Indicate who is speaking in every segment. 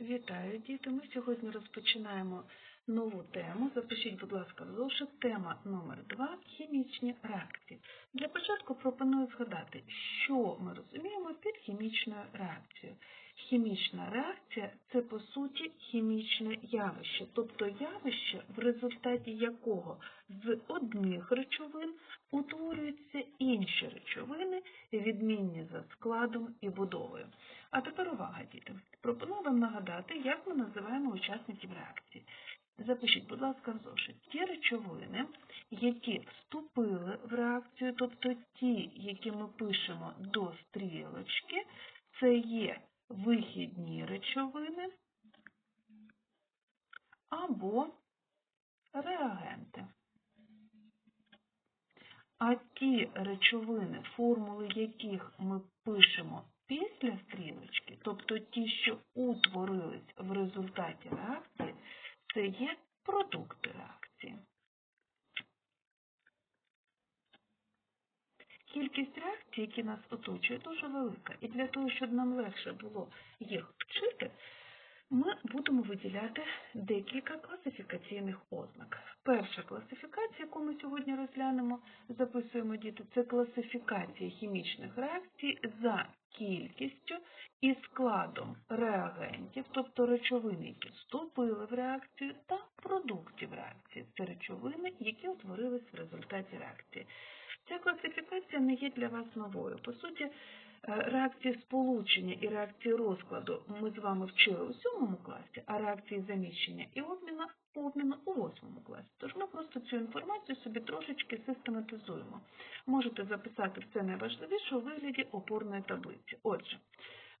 Speaker 1: Вітаю, діти! Ми сьогодні розпочинаємо нову тему. Запишіть, будь ласка, в зошит. Тема номер 2 хімічні реакції. Для початку пропоную згадати, що ми розуміємо під хімічною реакцією. Хімічна реакція це по суті хімічне явище, тобто явище, в результаті якого з одних речовин утворюються інші речовини, відмінні за складом і будовою. А тепер увага, діти. Пропоную вам нагадати, як ми називаємо учасників реакції. Запишіть, будь ласка, в зошит. Ті речовини, які вступили в реакцію, тобто ті, які ми пишемо до стрілочки, це є вихідні речовини або реагенти. А ті речовини, формули яких ми пишемо після стрілочки, тобто ті, що утворились в результаті реакції, це є продукти реакції. Кількість реакцій, які нас оточують, дуже велика. І для того, щоб нам легше було їх вчити, ми будемо виділяти декілька класифікаційних ознак. Перша класифікація, яку ми сьогодні розглянемо, записуємо діти, це класифікація хімічних реакцій за кількістю і складом реагентів, тобто речовин, які вступили в реакцію, та продуктів реакції. Це речовини, які утворились в результаті реакції. Ця класифікація не є для вас новою. По суті, е, реакції сполучення і реакції розкладу ми з вами вчили у сьомому класі, а реакції заміщення і обміну, обміну у восьмому класі. Тож ми просто цю інформацію собі трошечки систематизуємо. Можете записати все найважливіше у вигляді опорної таблиці. Отже,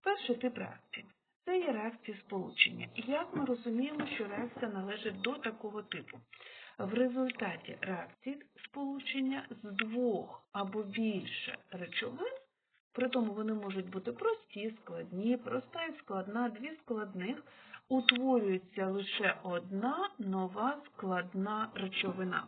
Speaker 1: перший тип реакції. Це є реакції сполучення. Як ми розуміємо, що реакція належить до такого типу? В результаті реакції сполучення з двох або більше речовин, при тому вони можуть бути прості, складні, проста і складна, дві складних, утворюється лише одна нова складна речовина.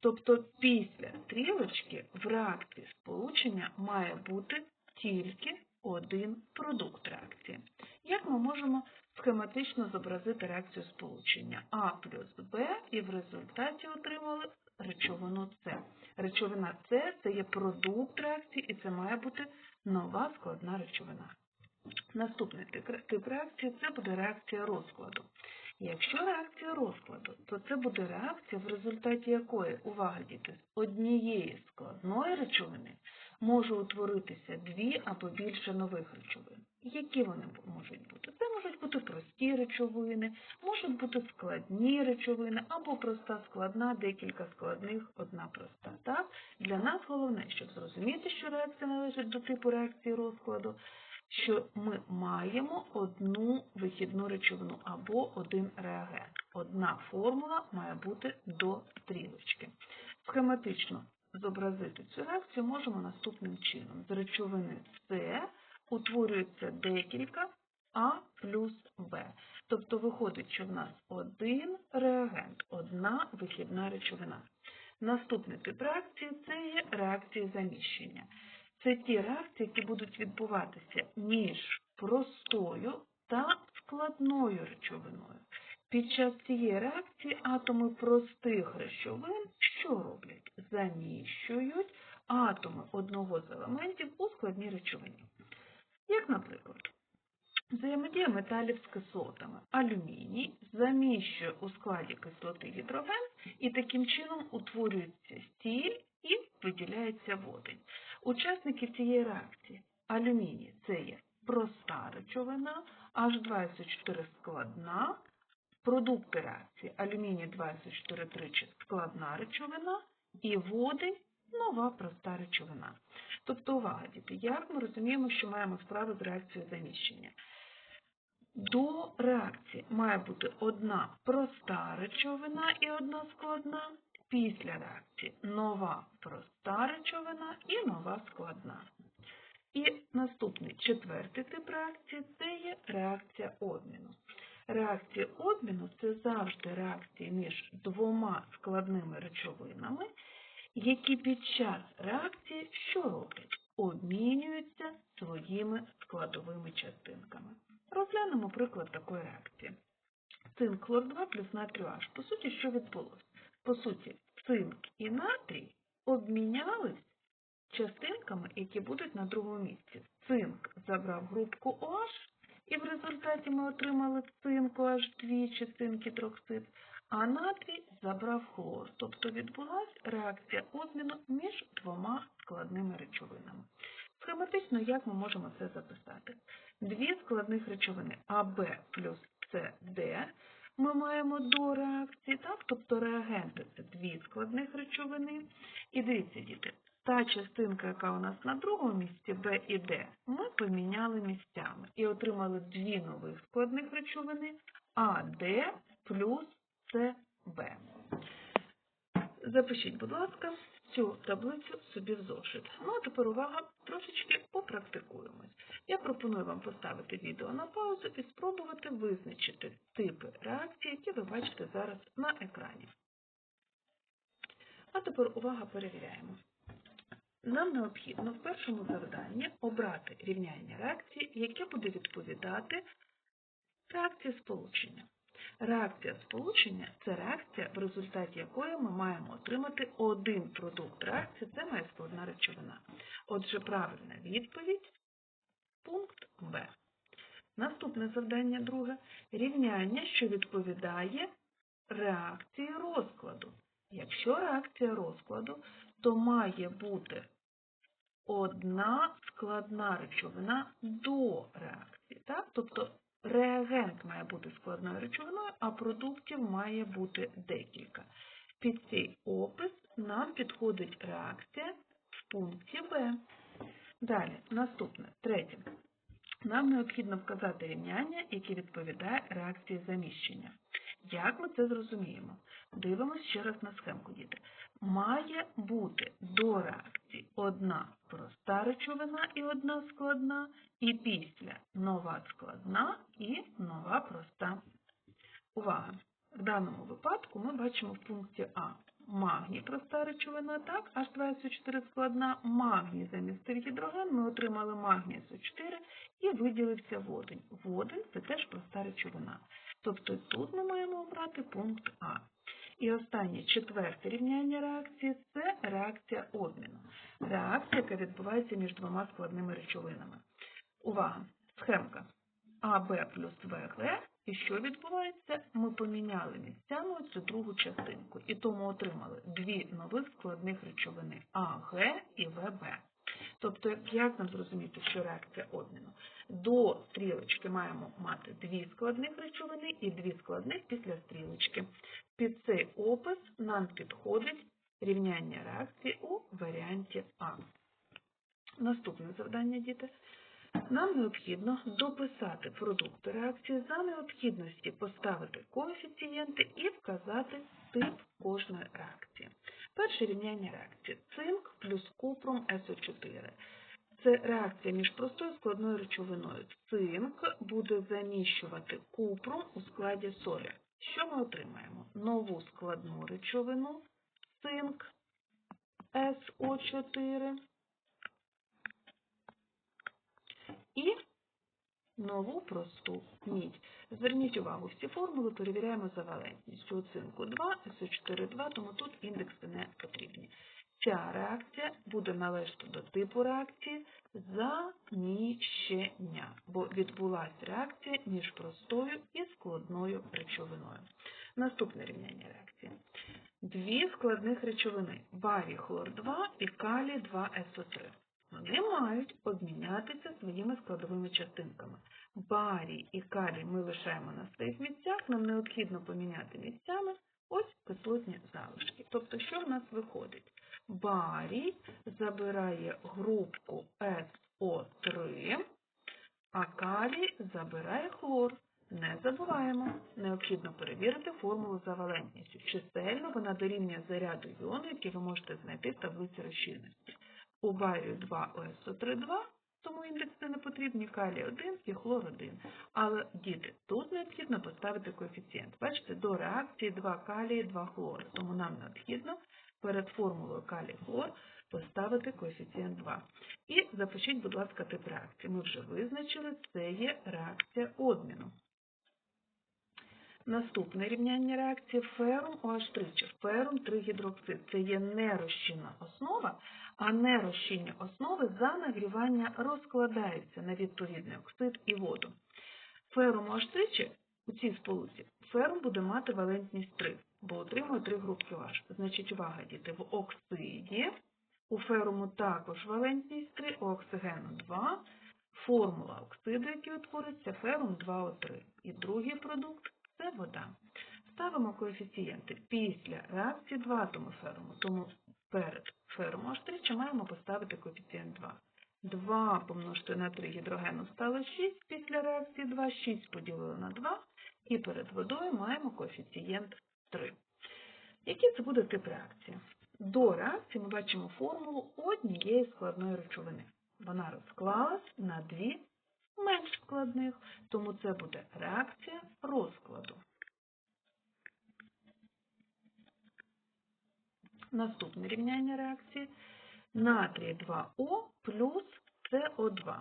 Speaker 1: Тобто після стрілочки в реакції сполучення має бути тільки один продукт реакції. Як ми можемо схематично зобразити реакцію сполучення А плюс Б і в результаті отримали речовину С. Речовина С це є продукт реакції і це має бути нова складна речовина. Наступний тип реакції це буде реакція розкладу. Якщо реакція розкладу, то це буде реакція, в результаті якої, увага діти, з однієї складної речовини може утворитися дві або більше нових речовин. Які вони можуть бути? Це можуть бути прості речовини, можуть бути складні речовини, або проста складна, декілька складних, одна проста. Так? Для нас головне, щоб зрозуміти, що реакція належить до типу реакції розкладу, що ми маємо одну вихідну речовину або один реагент. Одна формула має бути до стрілочки. Схематично зобразити цю реакцію можемо наступним чином. З речовини С утворюється декілька А плюс Б. Тобто виходить, що в нас один реагент, одна вихідна речовина. Наступний тип реакції це є реакції заміщення. Це ті реакції, які будуть відбуватися між простою та складною речовиною. Під час цієї реакції атоми простих речовин що роблять? Заміщують атоми одного з елементів у складній речовині. Як, наприклад, взаємодія металів з кислотами. Алюміній заміщує у складі кислоти гідроген і таким чином утворюється стіль і виділяється водень. Учасники цієї реакції алюміній це є проста речовина, H2SO4 складна, продукти реакції алюміній 2SO4 тричі складна речовина і водень нова проста речовина. Тобто, увага, діти, як ми розуміємо, що маємо справу з реакцією заміщення? До реакції має бути одна проста речовина і одна складна. Після реакції нова проста речовина і нова складна. І наступний четвертий тип реакції це є реакція обміну. Реакція обміну це завжди реакції між двома складними речовинами, які під час реакції що роблять? Обмінюються своїми складовими частинками. Розглянемо приклад такої реакції. Цинк хлор 2 плюс натрію H. По суті, що відбулося? По суті, цинк і натрій обмінялись частинками, які будуть на другому місці. Цинк забрав групку OH, і в результаті ми отримали цинку аж двічі цинк троксид, а натрій забрав хлор. Тобто відбулася реакція обміну між двома складними речовинами. Схематично, як ми можемо це записати? Дві складних речовини АБ плюс СД ми маємо до реакції, так? тобто реагенти це дві складних речовини. І дивіться, діти, та частинка, яка у нас на другому місці, Б і Д, ми поміняли місцями і отримали дві нових складних речовини АД плюс СБ. Запишіть, будь ласка, цю таблицю собі в зошит. Ну, а тепер увага, трошечки попрактикуємось. Я пропоную вам поставити відео на паузу і спробувати визначити типи реакцій, які ви бачите зараз на екрані. А тепер увага перевіряємо. Нам необхідно в першому завданні обрати рівняння реакції, яке буде відповідати реакції сполучення. Реакція сполучення це реакція, в результаті якої ми маємо отримати один продукт реакції, це має складна речовина. Отже, правильна відповідь пункт Б. Наступне завдання друге рівняння, що відповідає реакції розкладу. Якщо реакція розкладу, то має бути одна складна речовина до реакції. Так? Тобто реагент має бути складною речовиною, а продуктів має бути декілька. Під цей опис нам підходить реакція в пункті Б. Далі, наступне, третє. Нам необхідно вказати рівняння, яке відповідає реакції заміщення. Як ми це зрозуміємо? Дивимося ще раз на схемку, діти. Має бути до реакції одна проста речовина і одна складна, і після С4 складна магній замістив гідроген, ми отримали магній С4 і виділився водень. Водень це теж проста речовина. Тобто тут ми маємо обрати пункт А. І останнє четверте рівняння реакції це реакція обміну. Реакція, яка відбувається між двома складними речовинами. Увага! Схемка. АБ плюс ВГ. І що відбувається? Ми поміняли місцями цю другу частинку. І тому отримали дві нових складних речовини АГ і ВБ. Тобто, як нам зрозуміти, що реакція обміну? До стрілочки маємо мати дві складних речовини і дві складних після стрілочки. Під цей опис нам підходить рівняння реакції у варіанті А. Наступне завдання, діти. Нам необхідно дописати продукти реакції за необхідності поставити коефіцієнти і вказати тип кожної реакції. Перше рівняння реакції цинк плюс купрум СО4. Це реакція між простою складною речовиною. Цинк буде заміщувати купрум у складі солі. Що ми отримаємо? Нову складну речовину цинк СО4 і нову просту мідь. Зверніть увагу, всі формули перевіряємо за валентністю. У цинку 2, СО4 2, тому тут індекси не потрібні. Ця реакція буде належати до типу реакції заміщення, бо відбулася реакція між простою і складною речовиною. Наступне рівняння реакції. Дві складних речовини барій хлор 2 і калій 2 СО3. Вони мають обмінятися своїми складовими частинками. Барій і калій ми лишаємо на своїх місцях, нам необхідно поміняти місцями ось кислотні залишки. Тобто, що в нас виходить? Барій забирає групку СО3, а калій забирає хлор. Не забуваємо, необхідно перевірити формулу за валентністю. Чисельно вона дорівнює заряду іону, який ви можете знайти в таблиці розчинності. У барію 2 ОСО3 2, тому індекси не потрібні, калій 1 і хлор 1. Але, діти, тут необхідно поставити коефіцієнт. Бачите, до реакції 2 калії, 2 хлори. Тому нам необхідно перед формулою калій-хлор поставити коефіцієнт 2. І запишіть, будь ласка, тип реакції. Ми вже визначили, це є реакція обміну. Наступне рівняння реакції ферум OH3 чи ферум 3 гідроксид. Це є нерозчинна основа, а нерозчинні основи за нагрівання розкладаються на відповідний оксид і воду. Ферум OH3 у цій сполуці ферум буде мати валентність 3, бо отримує 3 групки OH. Значить, увага, діти, в оксиді у феруму також валентність 3, у оксигену 2. Формула оксиду, який утвориться, ферум 2О3. І другий продукт це вода. Ставимо коефіцієнти після реакції 2 атоми феруму, тому перед ферумом H3 маємо поставити коефіцієнт 2. 2 помножити на 3 гідрогену стало 6, після реакції 2, 6 поділили на 2, і перед водою маємо коефіцієнт 3. Який це буде тип реакції? До реакції ми бачимо формулу однієї складної речовини. Вона розклалась на дві менш складних, тому це буде реакція розкладу. Наступне рівняння реакції натрій 2О плюс СО2.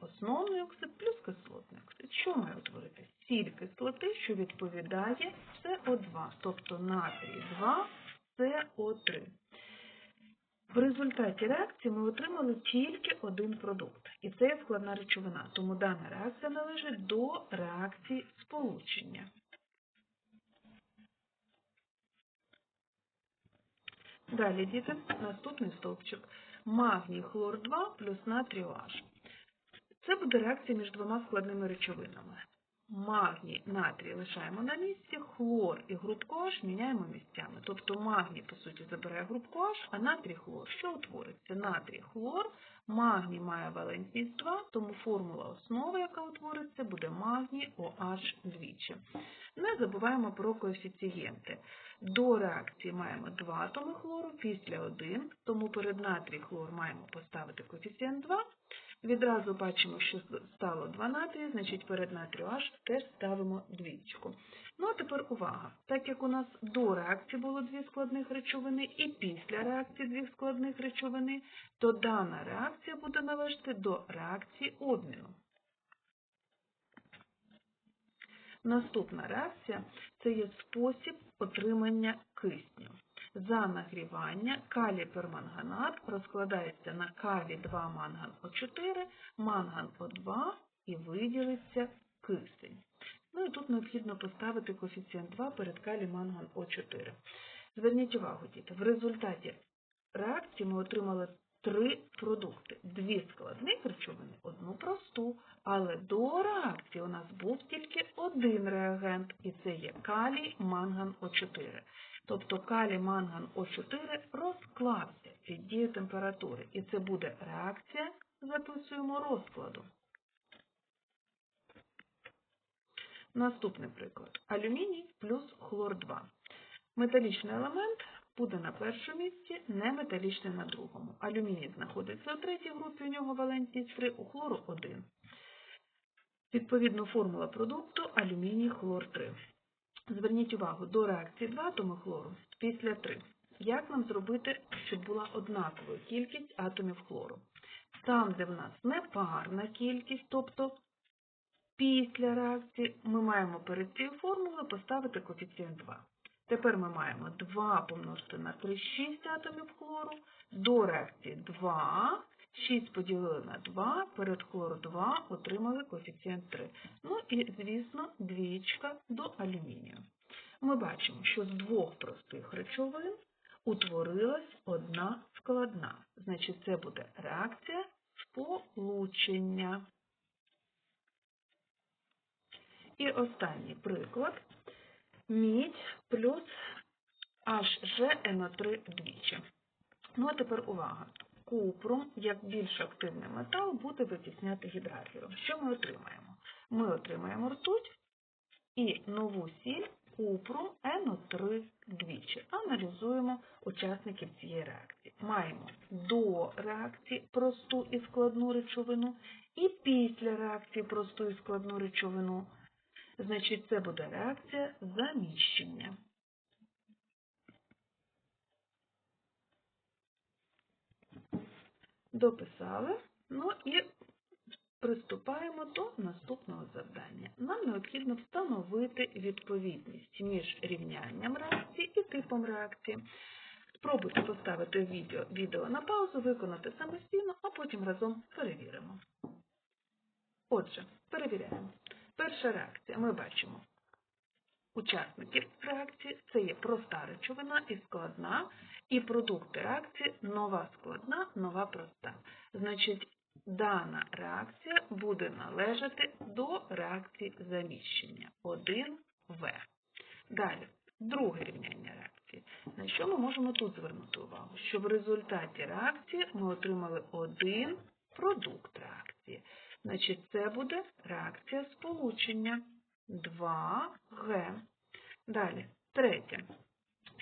Speaker 1: Основний оксид плюс кислотний оксид. Що має утворити? Сіль кислоти, що відповідає СО2, тобто натрій 2 СО3. В результаті реакції ми отримали тільки один продукт, і це є складна речовина, тому дана реакція належить до реакції сполучення. Далі, діти, наступний стовпчик. Магній хлор 2 плюс натрій OH. Це буде реакція між двома складними речовинами. Магній, натрій лишаємо на місці, хлор і групку H міняємо місцями. Тобто магній, по суті, забирає групку H, а натрій хлор. Що утвориться? Натрій хлор, магній має валентність 2, тому формула основи, яка утвориться, буде магній OH двічі. Не забуваємо про коефіцієнти. До реакції маємо 2 атоми хлору, після 1, тому перед натрій хлор маємо поставити коефіцієнт 2. Відразу бачимо, що стало 2 натрія, значить перед натрію H теж ставимо двічку. Ну а тепер увага. Так як у нас до реакції було дві складних речовини і після реакції дві складних речовини, то дана реакція буде належати до реакції обміну. Наступна реакція це є спосіб отримання кисню. За нагрівання калій перманганат розкладається на калій 2 манган О4, манган О2 і виділиться кисень. Ну і тут необхідно поставити коефіцієнт 2 перед калій манган О4. Зверніть увагу, діти, в результаті реакції ми отримали три продукти. Дві складних речовини, одну просту, але до реакції у нас був тільки один реагент, і це є калій манган О4. Тобто калій манган О4 розкладся під дією температури, і це буде реакція, записуємо розкладу. Наступний приклад. Алюміній плюс хлор 2. Металічний елемент буде на першому місці, неметалічний на другому. Алюміній знаходиться у третій групі, у нього валентність 3, у хлору 1. Відповідно, формула продукту алюміній хлор 3. Зверніть увагу, до реакції 2 атоми хлору після 3. Як нам зробити, щоб була однакова кількість атомів хлору? Там, де в нас непарна кількість, тобто після реакції, ми маємо перед цією формулою поставити коефіцієнт 2. Тепер ми маємо 2 помножити на 3, 6 атомів хлору, до реакції 2, 6 поділили на 2, перед хлору 2 отримали коефіцієнт 3. Ну і, звісно, двічка до алюмінію. Ми бачимо, що з двох простих речовин утворилась одна складна. Значить, це буде реакція сполучення. І останній приклад. Мідь плюс HGNO3 двічі. Ну, а тепер увага. Купрум, як більш активний метал, буде витісняти гідрогелем. Що ми отримаємо? Ми отримаємо ртуть і нову сіль купрум NO3 двічі. Аналізуємо учасників цієї реакції. Маємо до реакції просту і складну речовину, і після реакції просту і складну речовину. Значить, це буде реакція заміщення. Дописали. Ну і приступаємо до наступного завдання. Нам необхідно встановити відповідність між рівнянням реакції і типом реакції. Спробуйте поставити відео, відео на паузу, виконати самостійно, а потім разом перевіримо. Отже, перевіряємо. Перша реакція. Ми бачимо учасників реакції. Це є проста речовина і складна, і продукти реакції нова складна, нова проста. Значить, дана реакція буде належати до реакції заміщення 1В. Далі, друге рівняння реакції. На що ми можемо тут звернути увагу? Що в результаті реакції ми отримали один продукт реакції. Значить, це буде реакція сполучення 2Г. Далі, третє.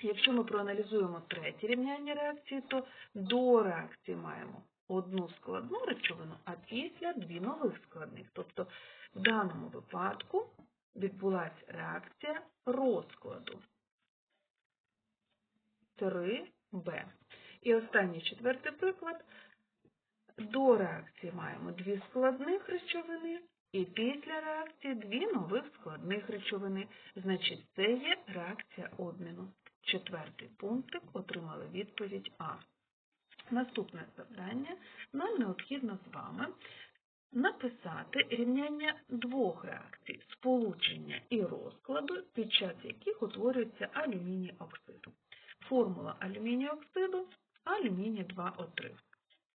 Speaker 1: Якщо ми проаналізуємо третє рівняння реакції, то до реакції маємо одну складну речовину, а після дві нових складних. Тобто в даному випадку відбулася реакція розкладу 3Б. І останній четвертий приклад. До реакції маємо дві складних речовини, і після реакції дві нових складних речовини. Значить, це є реакція обміну. Четвертий пунктик отримали відповідь А. Наступне завдання. Нам необхідно з вами написати рівняння двох реакцій сполучення і розкладу, під час яких утворюється алюміній оксид. Формула алюмінію оксиду алюміній 2О3.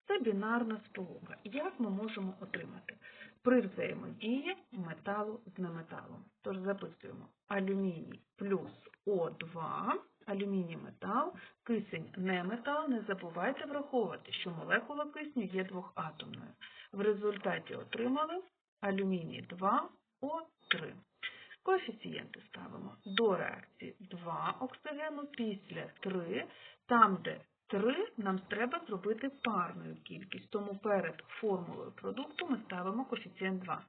Speaker 1: Це бінарна сполука. Як ми можемо отримати? При взаємодії металу з неметалом. Тож записуємо алюміній плюс О2, алюміній метал, кисень неметал. Не забувайте враховувати, що молекула кисню є двохатомною. В результаті отримали алюміній 2О3. Коефіцієнти ставимо до реакції 2 оксигену, після 3, там, де 3 нам треба зробити парною кількість, тому перед формулою продукту ми ставимо коефіцієнт 2.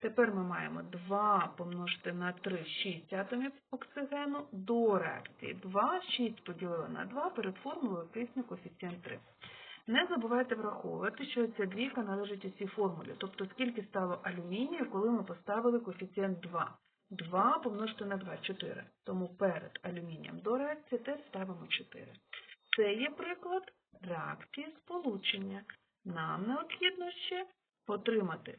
Speaker 1: Тепер ми маємо 2 помножити на 3, 6 атомів оксигену до реакції 2, 6 поділили на 2, перед формулою кисню коефіцієнт 3. Не забувайте враховувати, що ця двійка належить усій формулі, тобто скільки стало алюмінію, коли ми поставили коефіцієнт 2. 2 помножити на 2 – 4. Тому перед алюмінієм до реакції теж ставимо 4. Це є приклад реакції сполучення. Нам необхідно ще отримати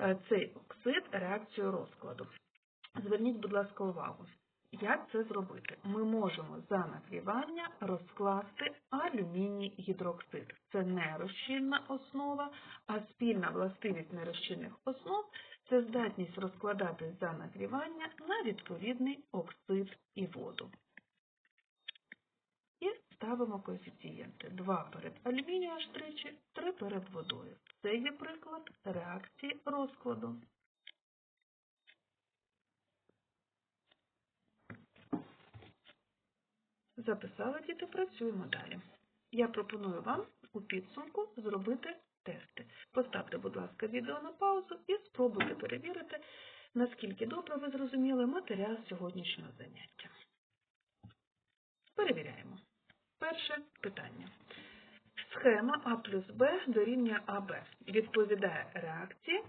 Speaker 1: е, цей оксид реакцію розкладу. Зверніть, будь ласка, увагу. Як це зробити? Ми можемо за нагрівання розкласти алюміній гідроксид. Це не розчинна основа, а спільна властивість нерозчинних основ це здатність розкладати за нагрівання на відповідний оксид і воду. Ставимо коефіцієнти 2 перед алюмінієм аж тричі, 3 перед водою. Це є приклад реакції розкладу. Записали діти, працюємо далі. Я пропоную вам у підсумку зробити тести. Поставте, будь ласка, відео на паузу і спробуйте перевірити, наскільки добре ви зрозуміли матеріал сьогоднішнього заняття. Перевіряємо. Перше питання. Схема А плюс Б дорівнює АБ. Відповідає реакції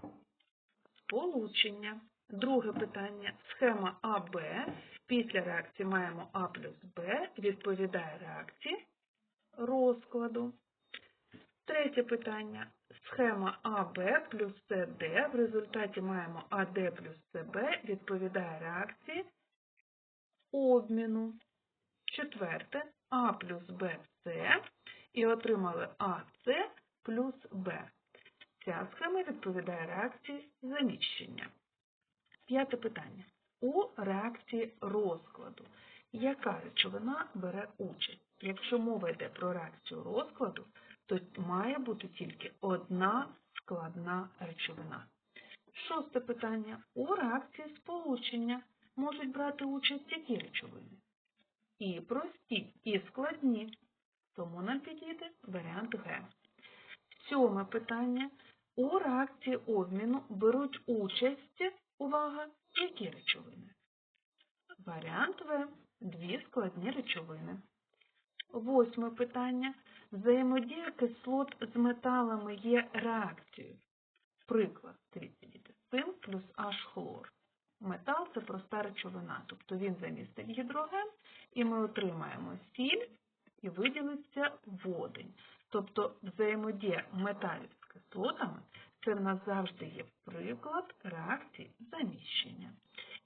Speaker 1: сполучення. Друге питання. Схема АБ. Після реакції маємо А плюс Б. Відповідає реакції розкладу. Третє питання. Схема АБ плюс СД. В результаті маємо АД плюс СБ. Відповідає реакції обміну. Четверте. А плюс Б С. І отримали АС плюс Б. Ця схема відповідає реакції заміщення. П'яте питання. У реакції розкладу. Яка речовина бере участь? Якщо мова йде про реакцію розкладу, то має бути тільки одна складна речовина. Шосте питання. У реакції сполучення можуть брати участь які речовини? І прості, і складні. Тому нам підійде варіант Г. Сьоме питання. У реакції обміну беруть участь, увага, які речовини? Варіант В. Дві складні речовини. Восьме питання. Взаємодія кислот з металами є реакцією. Приклад, дивіться, плюс H хлор. Метал це проста речовина, тобто він замістить гідроген, і ми отримаємо сіль і виділиться водень. Тобто взаємодія металів з кислотами це в нас завжди є приклад реакції заміщення.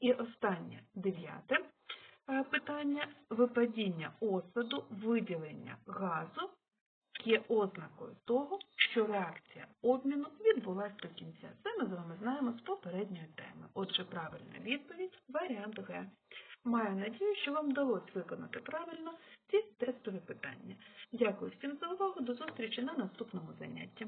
Speaker 1: І останнє дев'яте е, питання випадіння осаду, виділення газу є ознакою того, що реакція обміну відбулася до кінця. Це ми з вами знаємо з попередньої теми. Отже, правильна відповідь варіант Г. Маю надію, що вам вдалося виконати правильно ці тестові питання. Дякую всім за увагу. До зустрічі на наступному занятті.